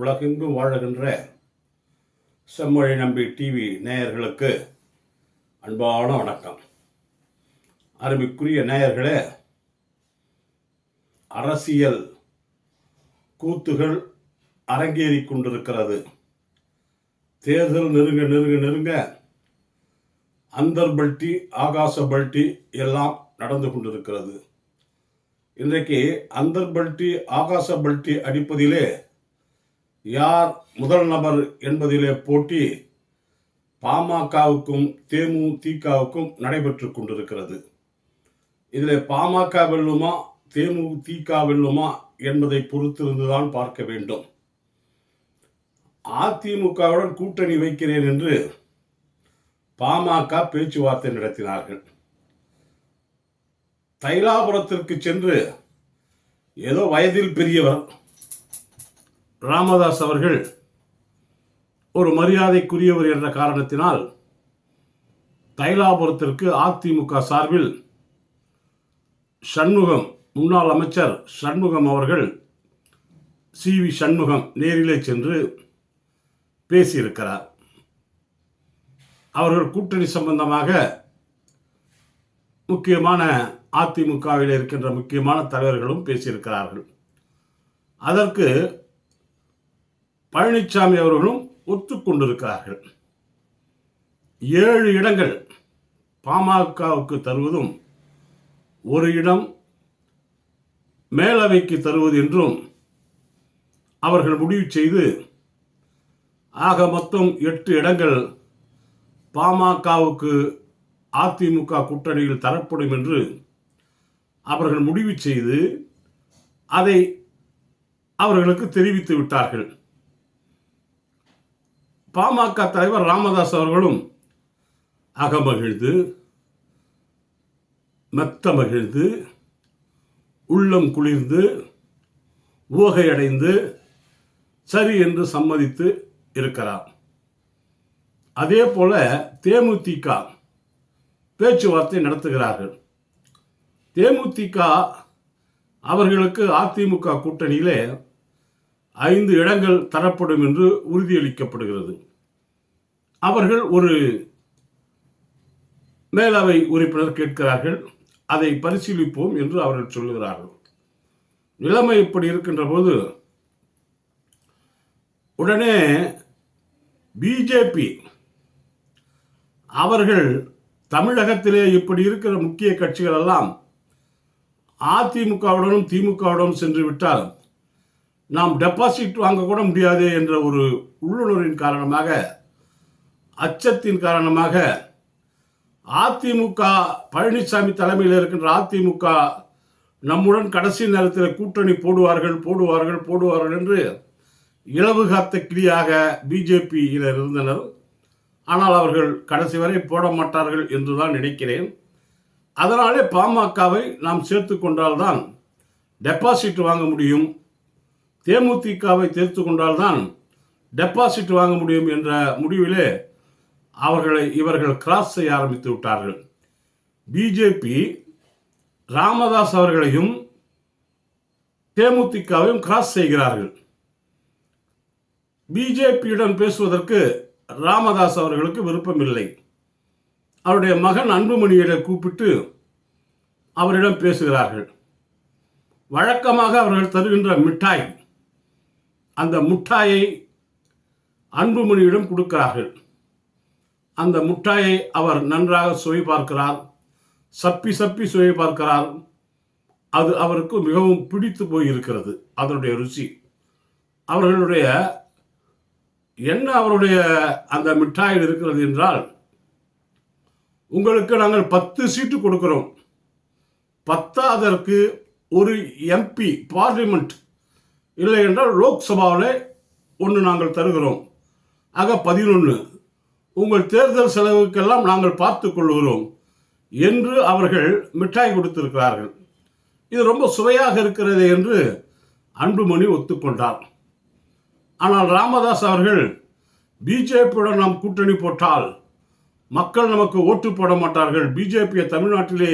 உலகெங்கும் வாழுகின்ற செம்மொழி நம்பி டிவி நேயர்களுக்கு அன்பான வணக்கம். அருமைக்குரிய நேயர்களே அரசியல் கூத்துகள் அரங்கேறிக் கொண்டிருக்கிறது. தேர்தல் நெருங்க நெருங்க நெருங்க அந்தர் பல்ட்டி ஆகாச பல்ட்டி எல்லாம் நடந்து கொண்டிருக்கிறது. இன்றைக்கு அந்தர் பல்ட்டி ஆகாச பல்ட்டி அடிப்பதிலே யார் முதல் நபர் என்பதிலே போட்டி பாமகவுக்கும் தேமுதிகவுக்கும் நடைபெற்று கொண்டிருக்கிறது. இதில் பாமக வெல்லுமா தேமுதிக வெல்லுமா என்பதை பொறுத்திருந்துதான் பார்க்க வேண்டும். அதிமுகவுடன் கூட்டணி வைக்கிறேன் என்று பாமக பேச்சுவார்த்தை நடத்தினார்கள். தைலாபுரத்திற்கு சென்று ஏதோ வயதில் பெரியவர் ராமதாஸ் அவர்கள் ஒரு மரியாதைக்குரியவர் என்ற காரணத்தினால் தைலாபுரத்திற்கு அதிமுக சார்பில் சண்முகம் முன்னாள் அமைச்சர் சண்முகம் அவர்கள் சி. வி. சண்முகம் நேரிலே சென்று பேசியிருக்கிறார். அவர்கள் கூட்டணி சம்பந்தமாக முக்கியமான அதிமுகவில் இருக்கின்ற முக்கியமான தலைவர்களும் பேசியிருக்கிறார்கள். அதற்கு பழனிசாமி அவர்களும் ஒத்துக்கொண்டிருக்கிறார்கள். ஏழு இடங்கள் பாமகவுக்கு தருவதும் ஒரு இடம் மேலவைக்கு தருவது என்றும் அவர்கள் முடிவு செய்து ஆக மொத்தம் எட்டு இடங்கள் பாமகவுக்கு அதிமுக கூட்டணியில் தரப்படும் என்று அவர்கள் முடிவு செய்து அதை அவர்களுக்கு தெரிவித்து விட்டார்கள். பாமக தலைவர் ராமதாஸ் அவர்களும் அகமகிழ்ந்து மெத்த மகிழ்ந்து உள்ளம் குளிர்ந்து ஊகையடைந்து சரி என்று சம்மதித்து இருக்கிறார் அதே போல தேமுதிக பேச்சுவார்த்தை நடத்துகிறார்கள். தேமுதிக அவர்களுக்கு அதிமுக கூட்டணியிலே ஐந்து இடங்கள் தரப்படும் என்று உறுதியளிக்கப்படுகிறது. அவர்கள் ஒரு மேலவை உறுப்பினர் கேட்கிறார்கள். அதை பரிசீலிப்போம் என்று அவர்கள் சொல்லுகிறார்கள். நிலைமை இப்படி இருக்கின்ற போது உடனே பிஜேபி அவர்கள் தமிழகத்திலே இப்படி இருக்கிற முக்கிய கட்சிகள் எல்லாம் அதிமுகவுடனும் திமுகவுடனும் சென்று விட்டால் நாம் டெபாசிட் வாங்க கூட முடியாது என்ற ஒரு உள்ளுணர்வின் காரணமாக அச்சத்தின் காரணமாக அதிமுக பழனிசாமி தலைமையில் இருக்கின்ற அதிமுக நம்முடன் கடைசி நேரத்தில் கூட்டணி போடுவார்கள் போடுவார்கள் போடுவார்கள் என்று இளவு காத்த கிளியாக பிஜேபியினர் இருந்தனர். ஆனால் அவர்கள் கடைசி வரை போட மாட்டார்கள் என்று தான் நினைக்கிறேன். அதனாலே பாமகவை நாம் சேர்த்து கொண்டால்தான் டெபாசிட் வாங்க முடியும். தேமுதிகவை சேர்த்து கொண்டால்தான் டெபாசிட் வாங்க முடியும் என்ற முடிவிலே அவர்களை இவர்கள் கிராஸ் செய்ய ஆரம்பித்து விட்டார்கள். பிஜேபி ராமதாஸ் அவர்களையும் தேமுதிகவையும் கிராஸ் செய்கிறார்கள். பிஜேபியுடன் பேசுவதற்கு ராமதாஸ் அவர்களுக்கு விருப்பமில்லை. அவருடைய மகன் அன்புமணியிட கூப்பிட்டு அவரிடம் பேசுகிறார்கள். வழக்கமாக அவர்கள் தருகின்ற மிட்டாய் அந்த முட்டாயை அன்புமணியிடம் கொடுக்கிறார்கள். அந்த முட்டாயை அவர் நன்றாக சுவை பார்க்கிறார் சப்பி சப்பி சுவை பார்க்கிறார். அது அவருக்கு மிகவும் பிடித்து போயிருக்கிறது அதனுடைய ருசி. அவர்களுடைய என்ன அவருடைய அந்த மிட்டாயில் இருக்கிறது என்றால் உங்களுக்கு நாங்கள் பத்து சீட்டு கொடுக்கிறோம். பத்தாதற்கு ஒரு எம்பி பார்லிமெண்ட் இல்லை என்றால் லோக்சபாவில் ஒன்று நாங்கள் தருகிறோம். ஆக பதினொன்று உங்கள் தேர்தல் செலவுக்கெல்லாம் நாங்கள் பார்த்து கொள்கிறோம் என்று அவர்கள் மிட்டாய் கொடுத்திருக்கிறார்கள். இது ரொம்ப சுவையாக இருக்கிறது என்று அன்புமணி ஒத்துக்கொண்டார். ஆனால் ராமதாஸ் அவர்கள் பிஜேபியுடன் நாம் கூட்டணி போட்டால் மக்கள் நமக்கு ஓட்டு போட மாட்டார்கள் பிஜேபியை தமிழ்நாட்டிலே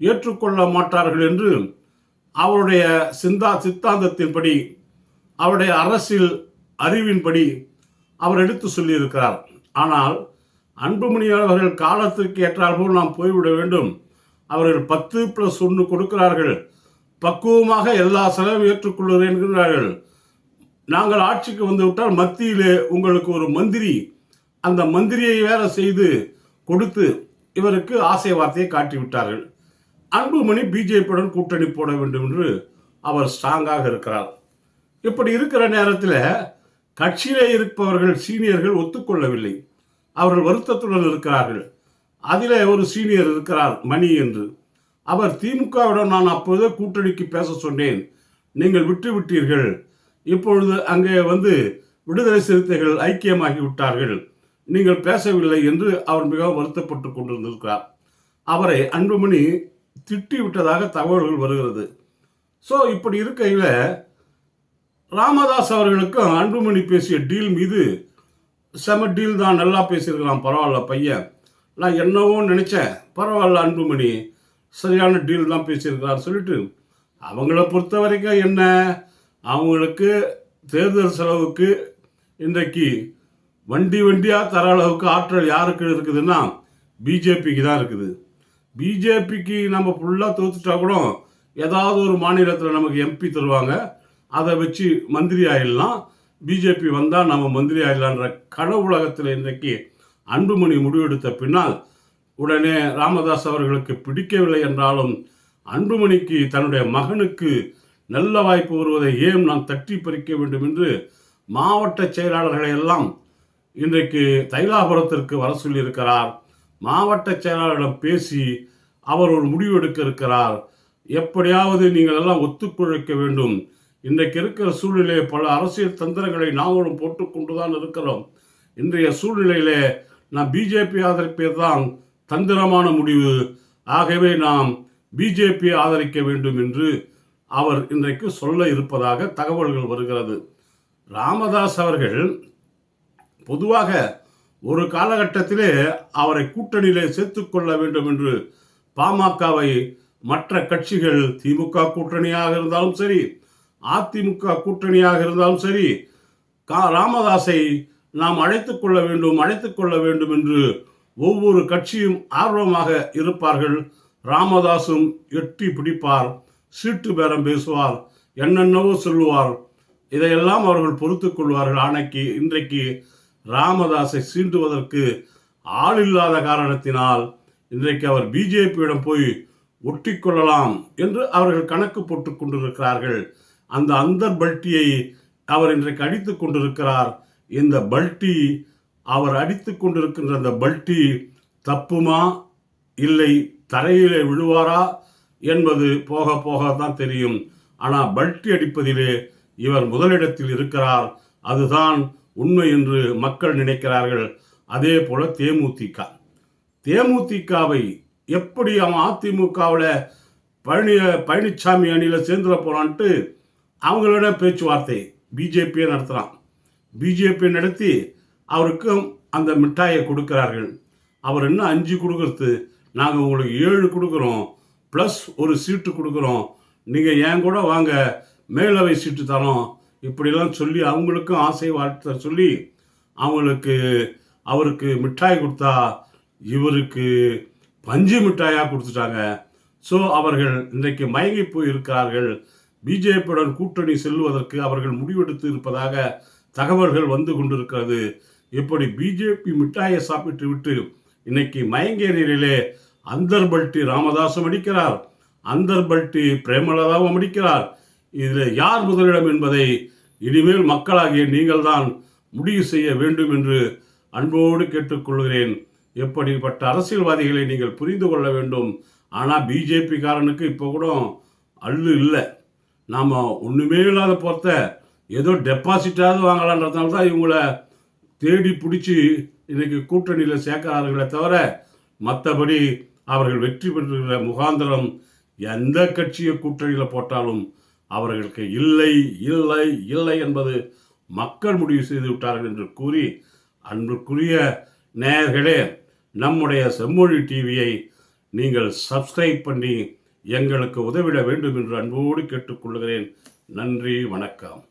ஏற்றுக்கொள்ள மாட்டார்கள் என்று அவருடைய சிந்தா சித்தாந்தத்தின்படி அவருடைய அரசியல் அறிவின்படி அவர் எடுத்து சொல்லியிருக்கிறார். ஆனால் அன்புமணி அவர்கள் காலத்திற்கு ஏற்றாற்போல் நாம் போய்விட வேண்டும். அவர்கள் பத்து பிளஸ் ஒன்று கொடுக்கிறார்கள். பக்குவமாக எல்லா செலவும் ஏற்றுக்கொள்கிறேன் என்கிறார்கள். நாங்கள் ஆட்சிக்கு வந்துவிட்டால் மத்தியிலே உங்களுக்கு ஒரு மந்திரி அந்த மந்திரியை வேற செய்து கொடுத்து இவருக்கு ஆசை வார்த்தையை காட்டிவிட்டார்கள். அன்புமணி பிஜேபியுடன் கூட்டணி போட வேண்டும் என்று அவர் ஸ்ட்ராங்காக இருக்கிறார். இப்படி இருக்கிற நேரத்தில் கட்சியிலே இருப்பவர்கள் சீனியர்கள் ஒத்துக்கொள்ளவில்லை. அவர்கள் வருத்தத்துடன் இருக்கிறார்கள். அதில் ஒரு சீனியர் இருக்கிறார் மணி என்று. அவர் திமுகவிடம் நான் அப்போதே கூட்டணிக்கு பேச சொன்னேன். நீங்கள் விட்டு விட்டீர்கள். இப்பொழுது அங்கே வந்து விடுதலை சிறுத்தைகள் ஐக்கியமாகி விட்டார்கள். நீங்கள் பேசவில்லை என்று அவர் மிகவும் வருத்தப்பட்டு கொண்டிருந்திருக்கிறார். அவரை அன்புமணி திட்டி விட்டதாக தகவல்கள் வருகிறது. ஸோ இப்படி இருக்கையில் ராமதாஸ் அவர்களுக்கும் அன்புமணி பேசிய டீல் மீது செம டீல் தான் நல்லா பேசியிருக்கலாம் பரவாயில்ல பையன். நான் என்னவோ நினச்சேன் பரவாயில்ல அன்புமணி சரியான டீல் தான் பேசியிருக்கிறார் சொல்லிட்டு அவங்கள பொறுத்த வரைக்கும் என்ன அவங்களுக்கு தேர்தல் செலவுக்கு இன்றைக்கு வண்டி வண்டியாக தர அளவுக்கு ஆற்றல் யாருக்கு இருக்குதுன்னா பிஜேபிக்கு தான் இருக்குது. பிஜேபிக்கு நம்ம ஃபுல்லாக தோத்துட்டா கூட ஏதாவது ஒரு மாநிலத்தில் நமக்கு எம்பி தருவாங்க அதை வச்சு மந்திரி ஆயிடலாம். பிஜேபி வந்தால் நம்ம மந்திரி ஆயிடலான்ற கனவுலகத்தில் இன்றைக்கு அன்புமணி முடிவெடுத்த பின்னால் உடனே ராமதாஸ் அவர்களுக்கு பிடிக்கவில்லை என்றாலும் அன்புமணிக்கு தன்னுடைய மகனுக்கு நல்ல வாய்ப்பு வருவதை ஏன் நான் தட்டி பறிக்க வேண்டும் என்று மாவட்ட செயலாளர்களை எல்லாம் இன்றைக்கு தைலாபுரத்திற்கு வர சொல்லியிருக்கிறார். மாவட்ட செயலாளரிடம் பேசி அவர் ஒரு முடிவு எடுக்க இருக்கிறார். எப்படியாவது நீங்கள் எல்லாம் ஒத்துக்குழைக்க வேண்டும். இன்றைக்கு இருக்கிற சூழ்நிலையை பல அரசியல் தந்திரங்களை நாங்களும் போட்டுக்கொண்டுதான் இருக்கிறோம். இன்றைய சூழ்நிலையிலே நான் பிஜேபி ஆதரிப்பது தான் தந்திரமான முடிவு. ஆகவே நாம் பிஜேபி ஆதரிக்க வேண்டும் என்று அவர் இன்றைக்கு சொல்ல இருப்பதாக தகவல்கள் வருகிறது. ராமதாஸ் அவர்கள் பொதுவாக ஒரு காலகட்டத்திலே அவரை கூட்டணியிலே சேர்த்துக்கொள்ள வேண்டும் என்று பாமகவை மற்ற கட்சிகள் திமுக கூட்டணியாக இருந்தாலும் சரி அதிமுக கூட்டணியாக இருந்தாலும் சரி கா ராமதாஸை நாம் அழைத்து கொள்ள வேண்டும் அழைத்து கொள்ள வேண்டும் என்று ஒவ்வொரு கட்சியும் ஆர்வமாக இருப்பார்கள். ராமதாசும் எட்டி பிடிப்பார் சீட்டு பேரம் பேசுவார் என்னென்னவோ சொல்லுவார். இதையெல்லாம் அவர்கள் பொறுத்து கொள்வார்கள். ஆணைக்கு இன்றைக்கு ராமதாஸை சீண்டுவதற்கு ஆள் இல்லாத காரணத்தினால் இன்றைக்கு அவர் பிஜேபியிடம் போய் ஒட்டி கொள்ளலாம் என்று அவர்கள் கணக்கு போட்டு கொண்டிருக்கிறார்கள். அந்த அந்தர் பல்ட்டியை அவர் இன்றைக்கு அடித்து கொண்டிருக்கிறார். இந்த பல்ட்டி அவர் அடித்து கொண்டிருக்கின்ற அந்த பல்ட்டி தப்புமா? இல்லை தரையிலே விழுவாரா? என்பது போக போக தான் தெரியும். ஆனால் பல்ட்டி அடிப்பதிலே இவர் முதலிடத்தில் இருக்கிறார். அதுதான் உண்மை என்று மக்கள் நினைக்கிறார்கள். அதே போல தேமுதிக. தேமுதிகவை எப்படி அவன் அதிமுகவில் பழனி பழனிசாமி அணியில் சேர்ந்துட போறான்ட்டு அவங்களோட பேச்சுவார்த்தை பிஜேபியை நடத்துகிறான் பிஜேபி நடத்தி அவருக்கும் அந்த மிட்டாயை கொடுக்கிறார்கள். அவர் இன்னும் அஞ்சு கொடுக்கறது? நாங்கள் உங்களுக்கு ஏழு கொடுக்குறோம். ப்ளஸ் ஒரு சீட்டு கொடுக்குறோம். நீங்கள் ஏன் கூட வாங்க? மேலவை சீட்டு தரோம். இப்படிலாம் சொல்லி அவங்களுக்கும் ஆசை வாழ்த்த சொல்லி அவங்களுக்கு அவருக்கு மிட்டாய் கொடுத்தா இவருக்கு பஞ்சு மிட்டாயாக கொடுத்துட்டாங்க. ஸோ அவர்கள் இன்றைக்கு மயங்கி போய் இருக்கிறார்கள் பிஜேபியுடன் கூட்டணி செல்வதற்கு அவர்கள் முடிவெடுத்து இருப்பதாக தகவல்கள் வந்து கொண்டிருக்கிறது. இப்படி பிஜேபி மிட்டாயை சாப்பிட்டு விட்டு இன்னைக்கு மயங்கேரியிலே அந்தர்பல்ட்டி ராமதாசும் அடிக்கிறார். அந்தர்பல்ட்டி பிரேமலதாவும் அடிக்கிறார். இதில் யார் முதலிடம் என்பதை இனிமேல் மக்களாகிய நீங்கள்தான் முடிவு செய்ய வேண்டும் என்று அன்போடு கேட்டுக்கொள்கிறேன். எப்படிப்பட்ட அரசியல்வாதிகளை நீங்கள் புரிந்து கொள்ள வேண்டும்? ஆனால் பிஜேபிக்காரனுக்கு இப்போ கூட அல்லு இல்லை. நாம் ஒன்றுமே இல்லாத பொறுத்த ஏதோ டெபாசிட்டாவது வாங்கலான்றதுனால தான் இவங்களை தேடி பிடிச்சி இன்னைக்கு கூட்டணியில் சேர்க்கிறார்களே தவிர மற்றபடி அவர்கள் வெற்றி பெற்றுகிற முகாந்திரம் எந்த கட்சியை கூட்டணியில் போட்டாலும் அவர்களுக்கு இல்லை இல்லை இல்லை என்பது மக்கள் முடிவு செய்து விட்டார்கள் என்று கூறி அன்புக்குரிய நேயர்களே நம்முடைய செம்மொழி டிவியை நீங்கள் சப்ஸ்கிரைப் பண்ணி எங்களுக்கு உதவிட வேண்டும் என்று அன்போடு கேட்டுக்கொள்கிறேன். நன்றி வணக்கம்.